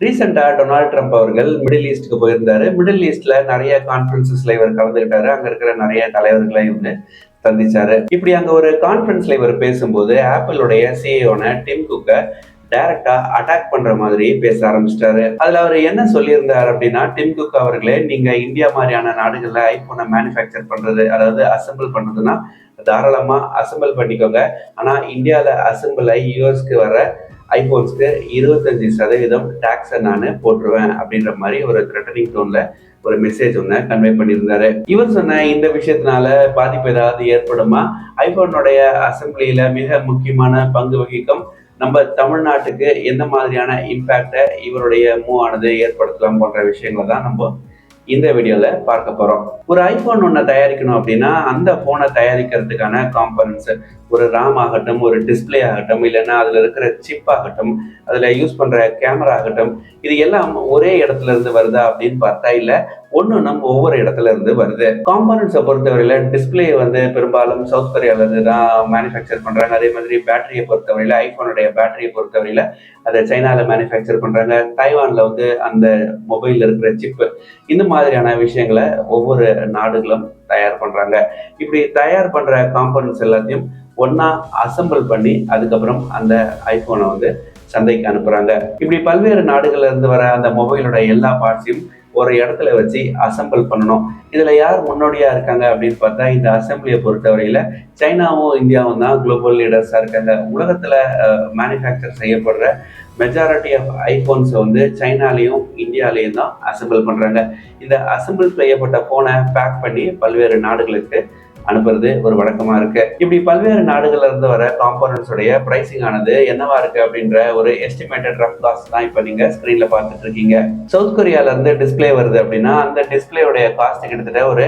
ரீசெண்டாக Donald Trump அவர்கள் middle ஈஸ்ட்டுக்கு போயிருந்தாரு. மிடில் ஈஸ்ட்ல நிறைய கான்ஃபரன்சஸ்ல இவர் கலந்துக்கிட்டாரு அங்க இருக்கிற நிறைய தலைவர்களை இவரு சந்திச்சாரு. இப்படி அங்க ஒரு கான்ஃபரன்ஸ்ல இவர் பேசும்போது ஆப்பிளுடைய சிஇஓன டிம் குக்கை டைரக்டா அட்டாக் பண்ற மாதிரி பேச ஆரம்பிச்சிட்டாரு. அதுல அவர் என்ன சொல்லியிருந்தார் அப்படின்னா டிம் குக் அவர்களே நீங்க இந்தியா மாதிரியான நாடுகள்ல ஐபோனை மேனுஃபேக்சர் பண்றது அதாவது அசெம்பிள் பண்றதுன்னா தாராளமா அசெம்பிள் பண்ணிக்கோங்க. ஆனா இந்தியாவில அசெம்பிள் யூஎஸ்க்கு வர ஐபோன்ஸ்க்கு இருபத்தஞ்சு சதவீதம் டேக்ஸை நான் போட்டுருவேன் அப்படின்ற மாதிரி ஒரு த்ரெட்டனிங் டோனில் ஒரு மெசேஜ் ஒன்று கன்வே பண்ணியிருந்தாரு. இவர் சொன்ன இந்த விஷயத்தினால பாதிப்பு ஏதாவது ஏற்படுமா? ஐபோனுடைய அசம்பிளியில் மிக முக்கியமான பங்கு வகிக்கும் நம்ம தமிழ்நாட்டுக்கு எந்த மாதிரியான இம்பேக்டை இவருடைய மூவ் ஆனது ஏற்படுத்தலாம் போன்ற விஷயங்களை தான் நம்ம இந்த வீடியோல பார்க்க போறோம். ஒரு ஐபோன் ஒன்று தயாரிக்கணும் அப்படின்னா அந்த போனை தயாரிக்கிறதுக்கான காம்பனன்ஸ் ஒரு ராம் ஆகட்டும் ஒரு டிஸ்பிளே ஆகட்டும் இல்லைன்னா அதுல இருக்கிற சிப் ஆகட்டும் அதுல யூஸ் பண்ற கேமரா ஆகட்டும் இது எல்லாம் ஒரே இடத்துல இருந்து வருதா அப்படின்னு பார்த்தா இல்ல ஒன்று நம்ம ஒவ்வொரு இடத்துல இருந்து வருது. காம்பனன்ஸை பொறுத்தவரையில டிஸ்பிளே வந்து பெரும்பாலும் சவுத் கொரியாவிலேருந்து தான் மேனுஃபேக்சர் பண்ணுறாங்க அதே மாதிரி பேட்டரியை பொறுத்தவரையில ஐஃபோனுடைய பேட்டரியை பொறுத்தவரையில அதை சைனாவில் மேனுஃபேக்சர் பண்ணுறாங்க தைவானில் வந்து அந்த மொபைலில் இருக்கிற சிப்பு இந்த மாதிரியான விஷயங்களை ஒவ்வொரு நாடுகளும் தயார் பண்ணுறாங்க இப்படி தயார் பண்ணுற காம்பனன்ட்ஸ் எல்லாத்தையும் ஒன்னா அசெம்பிள் பண்ணி அதுக்கப்புறம் அந்த ஐபோனை வந்து சந்தைக்கு அனுப்புறாங்க. இப்படி பல்வேறு நாடுகள்ல இருந்து வர அந்த மொபைலோட எல்லா பார்ட்ஸையும் ஒரு இடத்துல வச்சு அசெம்பிள் பண்ணணும். இதில் யார் முன்னோடியாக இருக்காங்க அப்படின்னு பார்த்தா இந்த அசம்பிளியை பொறுத்தவரையில் சைனாவும் இந்தியாவும் தான் குளோபல் லீடர்ஸாக இருக்காங்க. உலகத்தில் மேனுஃபேக்சர் செய்யப்படுற மெஜாரிட்டி ஆஃப் ஐஃபோன்ஸை வந்து சைனாலேயும் இந்தியாலேயும் தான் அசெம்பிள் பண்ணுறாங்க இந்த அசம்பிள் செய்யப்பட்ட ஃபோனை பேக் பண்ணி பல்வேறு நாடுகளுக்கு அனுப்புறது ஒரு வழக்கமா இருக்கு. இப்படி பல்வேறு நாடுகள்ல இருந்து வர காம்போனன்ட்ஸ் உடைய பிரைசிங் ஆனது என்னவா இருக்கு அப்படின்ற ஒரு எஸ்டிமேட்டட் ரஃப் காஸ்ட் தான் இப்போ நீங்க ஸ்கிரீன்ல பார்த்துட்டு இருக்கீங்க. சவுத் கொரியால இருந்து டிஸ்பிளே வருது அப்படின்னா அந்த டிஸ்பிளேயோடைய காஸ்ட் கிட்டத்தட்ட ஒரு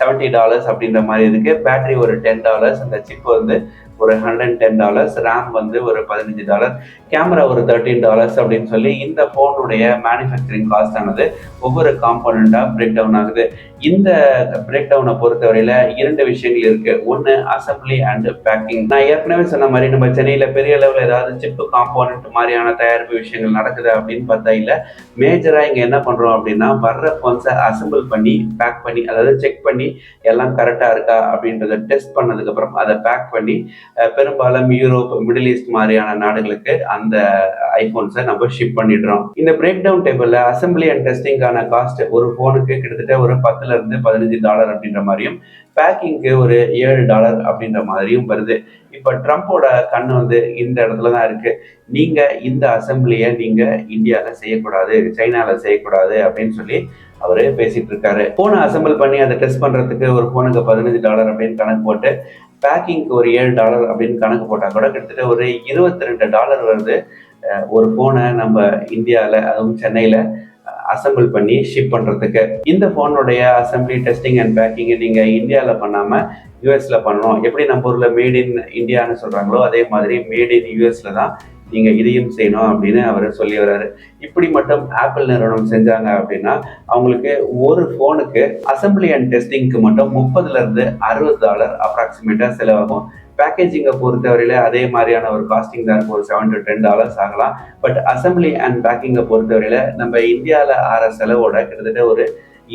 செவன்ட்டி டாலர்ஸ் அப்படின்ற மாதிரி இருக்கு. பேட்டரி ஒரு டென் டாலர்ஸ் அந்த சிப் வந்து ஒரு ஹண்ட்ரட் டென் டாலர்ஸ் ரேம் வந்து ஒரு பதினஞ்சு டாலர் கேமரா ஒரு தேர்ட்டீன் டாலர்ஸ் அப்படின்னு சொல்லி இந்த ஃபோனுடைய மேனுஃபேக்சரிங் காஸ்ட் ஆனது ஒவ்வொரு காம்போனண்ட்டாக பிரேக் டவுன் ஆகுது. இந்த பிரேக் டவுனை பொறுத்தவரையில இரண்டு விஷயங்கள் இருக்கு. ஒன்று அசம்பிளி அண்ட் பேக்கிங் நான் ஏற்கனவே சொன்ன மாதிரி நம்ம சென்னையில் பெரிய லெவலில் ஏதாவது சிப்பு காம்போனன்ட் மாதிரியான தயாரிப்பு விஷயங்கள் நடக்குது அப்படின்னு பார்த்தா இல்லை மேஜராக இங்கே என்ன பண்ணுறோம் அப்படின்னா வர்ற ஃபோன்ஸை அசம்பிள் பண்ணி பேக் பண்ணி அதாவது செக் பண்ணி எல்லாம் கரெக்டாக இருக்கா அப்படின்றத டெஸ்ட் பண்ணதுக்கப்புறம் அதை பேக் பண்ணி பெரும்பாலும் யூரோப் மிடில் ஈஸ்ட் மாதிரியான நாடுகளுக்கு அந்த ஐபோன்ஸை நம்ம ஷிப் பண்ணிடுறோம். இந்த பிரேக் டவுன் டேபிள்ல அசம்பிளி அண்ட் டெஸ்டிங்கான காஸ்ட் ஒரு ஃபோனுக்கு கிட்டத்தட்ட ஒரு பத்து பத்துல இருந்து பதினஞ்சு டாலர் அப்படின்ற மாதிரியும் பேக்கிங்க்கு ஒரு ஏழு டாலர் அப்படின்ற மாதிரியும் வருது. இப்போ ட்ரம்ப்போட கண் வந்து இந்த இடத்துல தான் இருக்கு. நீங்க இந்த அசம்பிளியை நீங்க இந்தியாவில் செய்யக்கூடாது சைனாவில் செய்யக்கூடாது அப்படின்னு சொல்லி அவரு பேசிட்டு இருக்காரு. போனை அசம்பிள் பண்ணி அதை டெஸ்ட் பண்றதுக்கு ஒரு போனுக்கு பதினஞ்சு டாலர் அப்படின்னு கணக்கு போட்டு பேக்கிங்க்கு ஒரு ஏழு டாலர் அப்படின்னு கணக்கு போட்டால் கூட கிட்டத்தட்ட ஒரு இருபத்தி ரெண்டு டாலர் வருது. ஒரு ஃபோனை நம்ம இந்தியாவில் அதுவும் சென்னையில் அசம்பிள் பண்ணி ஷிப் பண்ணுறதுக்கு இந்த ஃபோனுடைய அசம்பிளி டெஸ்டிங் அண்ட் பேக்கிங்கை நீங்கள் இந்தியாவில் பண்ணாமல் யூஎஸில் பண்ணணும். எப்படி நம்ம ஊரில் மேட் இன் இந்தியான்னு சொல்கிறாங்களோ அதே மாதிரி மேட் இன் யூஎஸில் தான் நீங்கள் இதையும் செய்யணும் அப்படின்னு அவர் சொல்லி வர்றாரு இப்படி மட்டும் ஆப்பிள் நிறுவனம் செஞ்சாங்க அப்படின்னா அவங்களுக்கு ஒரு ஃபோனுக்கு அசம்பிளி அண்ட் டெஸ்டிங்க்கு மட்டும் முப்பதுலேருந்து அறுபது டாலர் அப்ராக்சிமேட்டாக செலவாகும். பேக்கேஜிங்கை பொறுத்தவரையில அதே மாதிரியான ஒரு காஸ்டிங் தான் இருக்கும். ஒரு செவன் டு டென் டாலர்ஸ் ஆகலாம். பட் அசம்பிளி அண்ட் பேக்கிங்கை பொறுத்தவரையில நம்ம இந்தியாவில் ஆற செலவோட கிட்டத்தட்ட ஒரு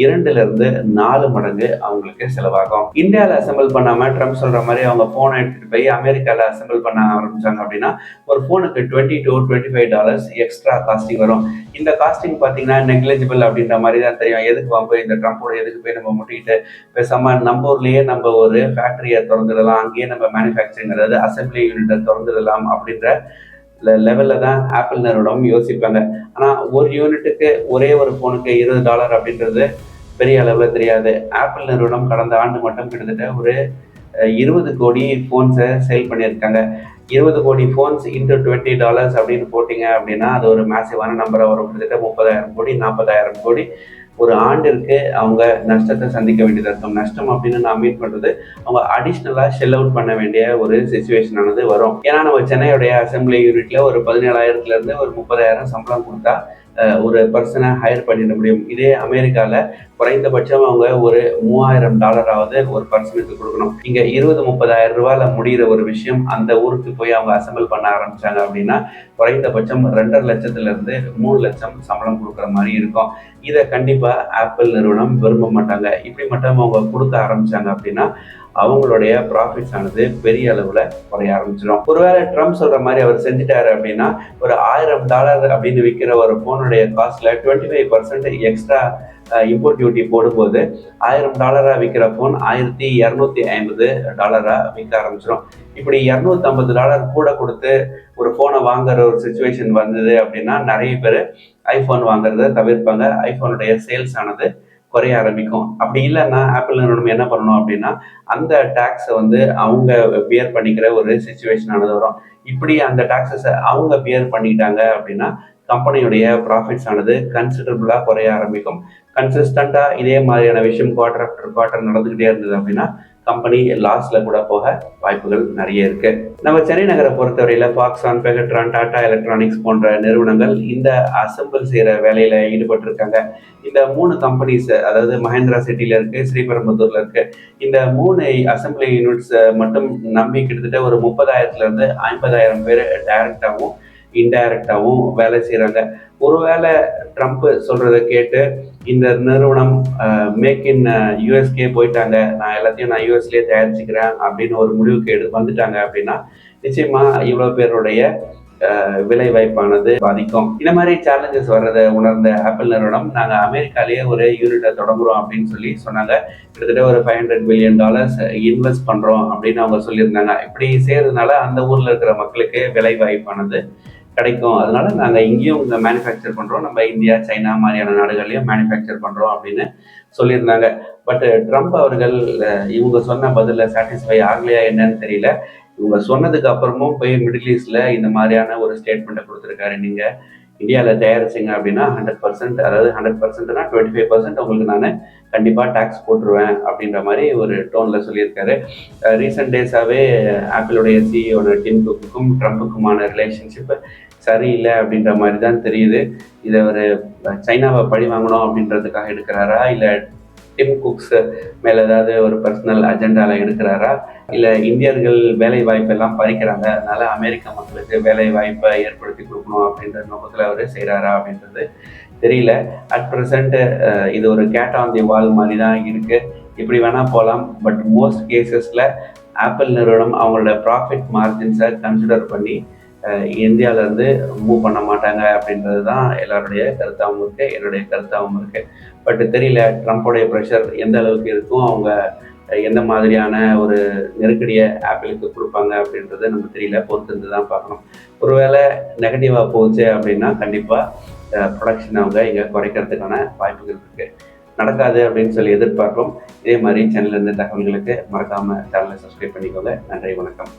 இரண்டுல இருந்து நாலு மடங்கு அவங்களுக்கு செலவாகும். இந்தியாவில் அசம்பிள் பண்ணாம ட்ரம்ப் சொல்ற மாதிரி அவங்க போனை எடுத்துட்டு போய் அமெரிக்காவில் அசம்பிள் பண்ண ஆரம்பிச்சாங்க அப்படின்னா ஒரு ஃபோனுக்கு twenty two twenty five dollars extra costing வரும். இந்த காஸ்டிங் பார்த்தீங்கன்னா நெக்லிஜிபிள் அப்படின்ற மாதிரி தான் தெரியும். எதுக்கு வாங்க இந்த ட்ரம்ப்போட எதுக்கு போய் நம்ம முட்டிக்கிட்டு பேசாம நம்ம ஊர்லயே நம்ம ஒரு ஃபேக்டரியை திறந்துடலாம். அங்கேயே நம்ம மேனுஃபேக்சரிங் அதாவது அசம்பிளி யூனிட்டை திறந்துடலாம் அப்படின்ற லெவலில் தான் ஆப்பிள் நிறுவனம் யோசிப்பாங்க. ஆனால் ஒரு யூனிட்டுக்கு ஒரே ஒரு ஃபோனுக்கு இருபது டாலர் அப்படின்றது பெரிய அளவில் தெரியாது. ஆப்பிள் நிறுவனம் கடந்த ஆண்டு மட்டும் கிட்டத்தட்ட ஒரு இருபது கோடி ஃபோன்ஸை சேல் பண்ணியிருக்காங்க. இருபது கோடி ஃபோன்ஸ் இன்டூ டுவெண்ட்டி டாலர்ஸ் அப்படின்னு போட்டிங்க அப்படின்னா அது ஒரு மேசிவான நம்பரை வரும். கிட்டத்தட்ட முப்பதாயிரம் கோடி நாற்பதாயிரம் கோடி. ஒரு ஆண்டிற்கு அவங்க நஷ்டத்தை சந்திக்க வேண்டியது இருக்கும் நஷ்டம் அப்படின்னு நான் மீட் பண்ணுறது அவங்க அடிஷ்னலாக ஷெல் அவுட் பண்ண வேண்டிய ஒரு சுச்சுவேஷன் ஆனது வரும். ஏன்னா நம்ம சென்னையுடைய அசம்பிளி யூனிட்ல ஒரு பதினேழாயிரத்துலேருந்து ஒரு முப்பதாயிரம் சம்பளம் கொடுத்தா ஒரு பர்சனை ஹையர் பண்ணிட முடியும். இதே அமெரிக்காவில் குறைந்தபட்சம் அவங்க ஒரு மூவாயிரம் டாலராவது ஒரு பர்சனுக்கு கொடுக்கணும். இங்க இருபது முப்பதாயிரம் ரூபாயில முடியிற ஒரு விஷயம் அந்த ஊருக்கு போய் அவங்க அசம்பிள் பண்ண ஆரம்பிச்சாங்க அப்படின்னா குறைந்தபட்சம் ரெண்டரை லட்சத்துல இருந்து மூணு லட்சம் சம்பளம் கொடுக்குற மாதிரி இருக்கும். இதை கண்டிப்பா ஆப்பிள் நிறுவனம் விரும்ப மாட்டாங்க. இப்படி மட்டும் அவங்க கொடுக்க ஆரம்பிச்சாங்க அப்படின்னா அவங்களுடைய ப்ராஃபிட்ஸ் ஆனது பெரிய அளவில் குறைய ஆரம்பிச்சிடும். ஒருவேளை ட்ரம்ப் சொல்கிற மாதிரி அவர் செஞ்சுட்டாரு அப்படின்னா ஒரு ஆயிரம் டாலர் அப்படின்னு விற்கிற ஒரு ஃபோனுடைய காஸ்ட்டில் twenty five percent extra import duty போடும்போது ஆயிரம் டாலராக விற்கிற ஃபோன் ஆயிரத்தி இரநூத்தி ஐம்பது டாலராக விற்க ஆரம்பிச்சிடும் இப்படி இரநூத்தி ஐம்பது டாலர் கூட கொடுத்து ஒரு ஃபோனை வாங்குற ஒரு சுச்சுவேஷன் வந்தது அப்படின்னா நிறைய பேர் ஐஃபோன் வாங்குறத தவிர்ப்பாங்க. ஐஃபோனுடைய சேல்ஸ் ஆனது குறைய ஆரம்பிக்கும். அப்படி இல்லைன்னா ஆப்பிள் நிறுவனம் என்ன பண்ணணும் அப்படின்னா அந்த டேக்ஸை வந்து அவங்க பியர் பண்ணிக்கிற ஒரு சுச்சுவேஷன் ஆனது வரும். இப்படி அந்த டாக்ஸஸை அவங்க பியர் பண்ணிக்கிட்டாங்க அப்படின்னா கம்பெனியுடைய ப்ராஃபிட்ஸ் ஆனது கன்சிடரபுளாக குறைய ஆரம்பிக்கும். கன்சிஸ்டண்டாக இதே மாதிரியான விஷயம் குவார்டர் ஆஃப்டர் குவார்டர் நடந்துக்கிட்டே இருந்தது அப்படின்னா கம்பெனி லாஸ்ல கூட போக வாய்ப்புகள் நிறைய இருக்கு. நம்ம சென்னை நகரை பொறுத்தவரையில பாக்ஸான் பெகட்ரான் டாடா எலக்ட்ரானிக்ஸ் போன்ற நிறுவனங்கள் இந்த அசம்பிள் செய்யற வேலையில ஈடுபட்டு இருக்காங்க இந்த மூணு கம்பெனிஸ் அதாவது மகேந்திரா சிட்டில இருக்கு ஸ்ரீபெரும்புத்தூர்ல இருக்கு இந்த மூணு அசம்பிளி யூனிட்ஸ் மட்டும் நம்பி கிட்டத்தட்ட ஒரு முப்பதாயிரத்துல இருந்து ஐம்பதாயிரம் பேர் டைரக்டாகவும் இன்டைரக்டாகவும் வேலை செய்கிறாங்க ஒருவேளை ட்ரம்ப் சொல்றதை கேட்டு இந்த நிறுவனம் மேக் இன் யூஎஸ்கே போயிட்டாங்க. நான் எல்லாத்தையும் நான் யூஎஸ்லேயே தயாரிச்சுக்கிறேன் அப்படின்னு ஒரு முடிவுக்கு எடு வந்துட்டாங்க அப்படின்னா நிச்சயமா இவ்வளோ பேருடைய விலை வாய்ப்பானது பாதிக்கும். இந்த மாதிரி சேலஞ்சஸ் வர்றதை உணர்ந்த ஆப்பிள் நிறுவனம் நாங்கள் அமெரிக்காலேயே ஒரு யூனிட்டை தொடங்குறோம் அப்படின்னு சொல்லி சொன்னாங்க. கிட்டத்தட்ட ஒரு five hundred billion dollars invest பண்ணுறோம் அப்படின்னு அவங்க சொல்லியிருந்தாங்க. இப்படி செய்கிறதுனால அந்த ஊரில் இருக்கிற மக்களுக்கு விலை வாய்ப்பானது கிடைக்கும். அதனால நாங்கள் இங்கேயும் இந்த மேனுஃபேக்சர் பண்ணுறோம் நம்ம இந்தியா சைனா மாதிரியான நாடுகள்லையும் மேனுஃபேக்சர் பண்ணுறோம் அப்படின்னு சொல்லியிருந்தாங்க. பட் ட்ரம்ப் அவர்கள் இவங்க சொன்ன பதில சாட்டிஸ்ஃபை ஆகலையா என்னன்னு தெரியல. இவங்க சொன்னதுக்கு அப்புறமும் போய் மிடில் ஈஸ்ட்ல இந்த மாதிரியான ஒரு ஸ்டேட்மெண்ட்டை கொடுத்துருக்காரு நீங்கள் இந்தியாவில் தயாரிச்சிங்க அப்படின்னா ஹண்ட்ரட் பர்சன்ட் அதாவது ஹண்ட்ரட் பர்சன்ட்னா டுவெண்ட்டி ஃபைவ் பர்சன்ட் உங்களுக்கு நான் கண்டிப்பாக டேக்ஸ் போட்டுருவேன் அப்படின்ற மாதிரி ஒரு டோனில் சொல்லியிருக்காரு. ரீசெண்ட் டேஸாகவே ஆப்பிளுடைய சிஇஓட டிம் குக்குக்கும் ட்ரம்ப்புக்குமான ரிலேஷன்ஷிப்பு சரியில்லை அப்படின்ற மாதிரி தான் தெரியுது. இதை ஒரு சைனாவை பழி வாங்கணும் அப்படின்றதுக்காக எடுக்கிறாரா? இல்லை டிம் குக்ஸ் மேலே ஏதாவது ஒரு பர்சனல் அஜெண்டாவில் எடுக்கிறாரா? இல்லை இந்தியர்கள் வேலை வாய்ப்பெல்லாம் பறிக்கிறாங்க. அதனால அமெரிக்க மக்களுக்கு வேலை வாய்ப்பை ஏற்படுத்தி கொடுக்கணும் அப்படின்ற நோக்கத்தில் அவர் செய்கிறாரா அப்படின்றது தெரியல. அட் ப்ரெசண்ட் இது ஒரு கேட் ஆன் தி வால் மாதிரி தான் இருக்கு. இப்படி வேணால் போகலாம் பட் மோஸ்ட் கேசஸில் ஆப்பிள் நிறுவனம் அவங்களோட ப்ராஃபிட் மார்ஜின்ஸை கன்சிடர் பண்ணி இந்தியாவிலேருந்து மூவ் பண்ண மாட்டாங்க அப்படின்றது தான் எல்லாருடைய கருத்தாகவும் இருக்குது என்னுடைய கருத்தாகவும் இருக்குது பட் தெரியல ட்ரம்ப்போடைய ப்ரெஷர் எந்த அளவுக்கு இருக்கும் அவங்க எந்த மாதிரியான ஒரு நெருக்கடியை ஆப்பிளுக்கு கொடுப்பாங்க அப்படின்றது நம்ம தெரியல. பொறுத்திருந்து தான் பார்க்கணும். ஒருவேளை நெகட்டிவாக போச்சு அப்படின்னா கண்டிப்பாக ப்ரொடக்ஷன் அவங்க இங்கே குறைக்கிறதுக்கான வாய்ப்புகள் இருக்குது நடக்காது அப்படின்னு சொல்லி எதிர்பார்ப்போம் இதே மாதிரி சேனல்ல இருந்து தகவல்களுக்கு மறக்காமல் சேனலை சப்ஸ்கிரைப் பண்ணிக்கோங்க. நன்றி வணக்கம்.